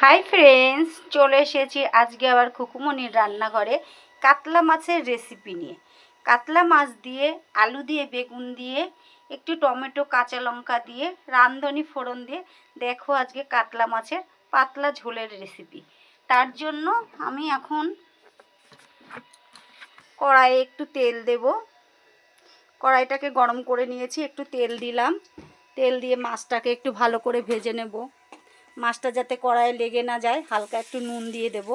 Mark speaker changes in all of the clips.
Speaker 1: Hi friends চলে এসেছি আজকে আবার খুকুমনির রান্নাঘরে কাতলা মাছের রেসিপি নিয়ে। কাতলা মাছ দিয়ে আলু দিয়ে, বেগুন দিয়ে, একটু টমেটো, কাঁচা লঙ্কা দিয়ে রান্ধনি ফোড়ন দিয়ে দেখো আজকে কাতলা মাছের পাতলা ঝোলের রেসিপি তার জন্য আমি এখন কড়াইয়ে একটু তেল দেব। কড়াইটাকে গরম করে নিয়েছি, একটু তেল দিলাম। তেল দিয়ে মাছটাকে একটু ভালো করে ভেজে নেব। মাছটা যাতে কড়াইয়ে লেগে না যায়, হালকা একটু নুন দিয়ে দেব।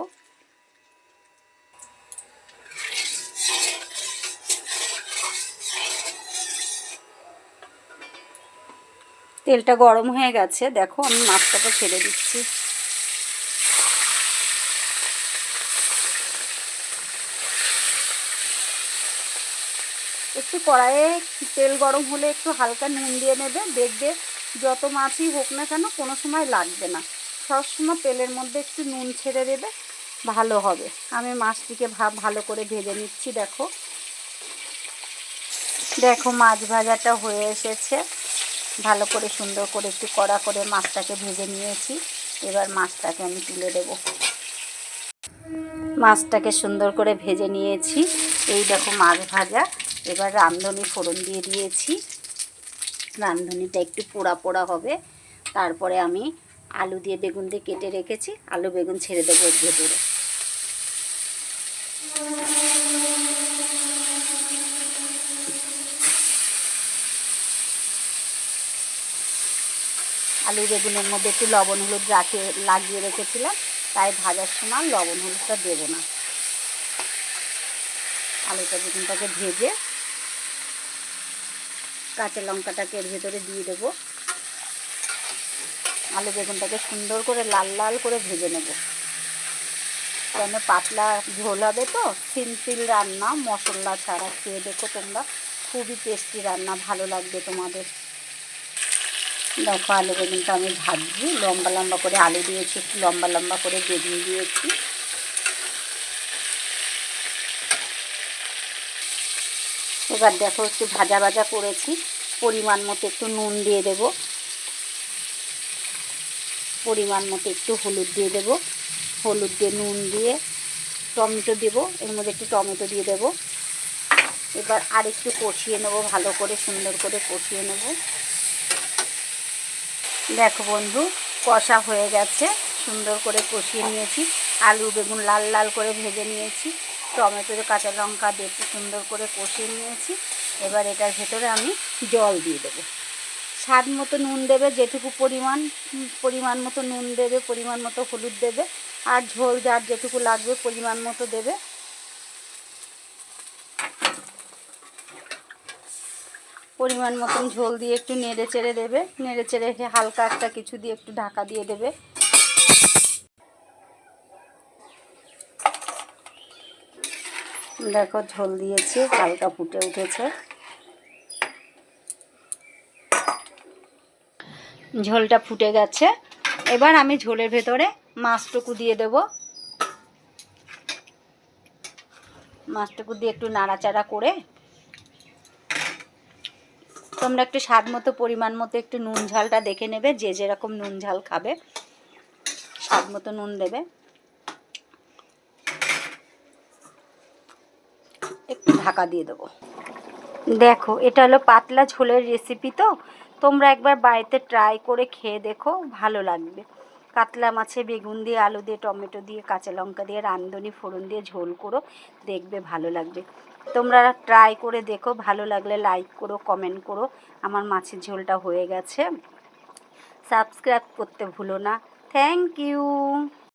Speaker 1: তেলটা গরম হয়ে গেছে, দেখো আমি মাছটাকে ছেড়ে দিচ্ছি। একটু কড়াইয়ে তেল গরম হলে একটু হালকা নুন দিয়ে নেবে, দেখবে যত মাছই হোক না কেন কোনো সময় লাগবে না। সবসময় তেলের মধ্যে একটু নুন ছেড়ে দেবে, ভালো হবে। আমি মাছটিকে ভাব ভালো করে ভেজে নিচ্ছি, দেখো। দেখো, মাছ ভাজাটা হয়ে এসেছে। ভালো করে সুন্দর করে একটু কড়া করে মাছটাকে ভেজে নিয়েছি। এবার মাছটাকে আমি তুলে দেব। মাছটাকে সুন্দর করে ভেজে নিয়েছি। এই দেখো মাছ ভাজা। এবার রাঁধুনি ফোড়ন দিয়ে দিয়েছি। রাঁধুনিটা একটু পোড়া পোড়া হবে। তারপরে আমি আলু দিয়ে বেগুন দিয়ে কেটে রেখেছি। আলু, বেগুন ছেড়ে দেবো ভেতরে। আলু, বেগুনের মধ্যে একটু লবণ, হলুদ রাখে, লাগিয়ে রেখেছিলাম। তাই ভাজার সময় লবণ, হলুদটা দেবো না। আলুটা, বেগুনটাকে ভেজে কাঁচা লঙ্কাটাকে এর ভেতরে দিয়ে দেবো। আলু বেগুনটাকে সুন্দর করে লাল লাল করে ভেজে নেব। কেন পাতলা ঝোল হবে তো? সিম্পল রান্না, মশলা ছাড়া খেয়ে দেখো তোমরা। খুবই টেস্টি রান্না, ভালো লাগবে তোমাদের। দেখো আলু বেগুনটা আমি ভাজছি, লম্বা লম্বা করে আলু দিয়েছি, একটু লম্বা লম্বা করে বেগুন দিয়েছি। এবার দেখো একটু ভাজা ভাজা করেছি। পরিমাণ মতো একটু নুন দিয়ে দেব। পরিমাণ মতো একটু হলুদ দিয়ে দেব। হলুদ দিয়ে নুন দিয়ে টমেটো দেব। এর মধ্যে একটু টমেটো দিয়ে দেব। এবার আর একটু কষিয়ে নেব, ভালো করে সুন্দর করে কষিয়ে নেব। দেখো বন্ধু, কষা হয়ে গেছে। সুন্দর করে কষিয়ে নিয়েছি। আলু, বেগুন লাল লাল করে ভেজে নিয়েছি। টমেটো কাঁচা লঙ্কা দিয়ে সুন্দর করে কষিয়ে নিয়েছি। এবার এটার ভেতরে আমি জল দিয়ে দেবো। স্বাদ মতো নুন দেবে, যেটুকু পরিমাণ পরিমাণ মতো নুন দেবে, পরিমাণ মতো হলুদ দেবে, আর ঝোল যার যেটুকু লাগবে পরিমাণ মতো দেবে। পরিমাণ মতন ঝোল দিয়ে একটু নেড়ে চেড়ে দেবে। নেড়ে চেড়ে হালকা একটা কিছু দিয়ে একটু ঢাকা দিয়ে দেবে। দেখো, ঝোল দিয়েছি, হালকা ফুটে উঠেছে। ঝোলটা ফুটে গেছে। এবার আমি ঝোলের ভেতরে মাছটুকু দিয়ে দেব। মাছটুকু দিয়ে একটু নাড়াচাড়া করে। তোমরা একটু স্বাদ মতো, পরিমাণ মতো একটু নুন ঝালটা দেখে নেবে, যে যেরকম নুন ঝাল খাবে, স্বাদ মতো নুন দেবে একটু ঢাকা দিয়ে দেবো। দেখো, এটা হলো পাতলা ঝোলের রেসিপি তো। তোমরা একবার বাড়িতে ট্রাই করে খেয়ে দেখো, ভালো লাগবে। কাতলা মাছে বেগুন দিয়ে, আলু দিয়ে, টমেটো দিয়ে, কাঁচা লঙ্কা দিয়ে রান্ধনি ফোড়ন দিয়ে ঝোল করো, দেখবে ভালো লাগবে। তোমরা ট্রাই করে দেখো, ভালো লাগলে লাইক করো কমেন্ট করো। আমার মাছের ঝোলটা হয়ে গেছে। সাবস্ক্রাইব করতে ভুলো না। Thank you